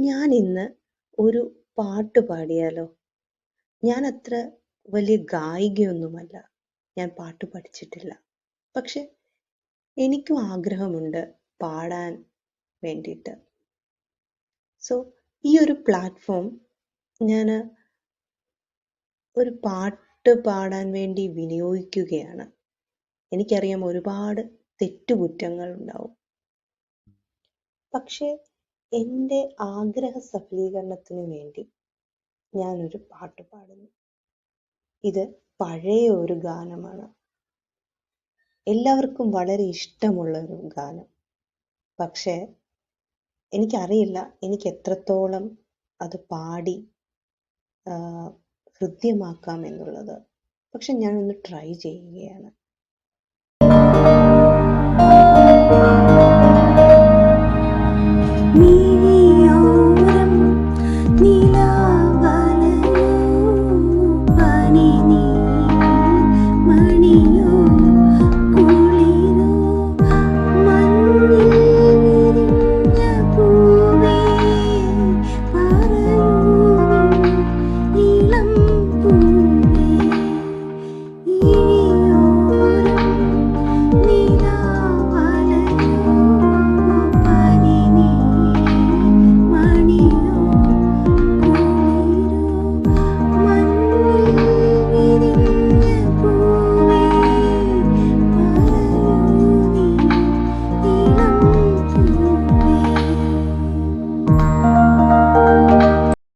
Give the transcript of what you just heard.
ഞാൻ ഇന്ന് ഒരു പാട്ട് പാടിയാലോ? ഞാൻ അത്ര വലിയ ഗായികയൊന്നുമല്ല. ഞാൻ പാട്ട് പഠിച്ചിട്ടില്ല. പക്ഷെ എനിക്കും ആഗ്രഹമുണ്ട് പാടാൻ വേണ്ടിയിട്ട്. സോ ഈ ഒരു പ്ലാറ്റ്ഫോം ഞാൻ ഒരു പാട്ട് പാടാൻ വേണ്ടി വിനിയോഗിക്കുകയാണ്. എനിക്കറിയാം ഒരുപാട് തെറ്റുകുറ്റങ്ങൾ ഉണ്ടാവും. പക്ഷേ എന്റെ ആഗ്രഹ സഫലീകരണത്തിന് വേണ്ടി ഞാനൊരു പാട്ട് പാടുന്നു. ഇത് പഴയ ഒരു ഗാനമാണ്. എല്ലാവർക്കും വളരെ ഇഷ്ടമുള്ള ഒരു ഗാനം. പക്ഷേ എനിക്കറിയില്ല എനിക്ക് എത്രത്തോളം അത് പാടി ഹൃദ്യമാക്കാം എന്നുള്ളത്. പക്ഷെ ഞാനൊന്ന് ട്രൈ ചെയ്യുകയാണ്. pani ni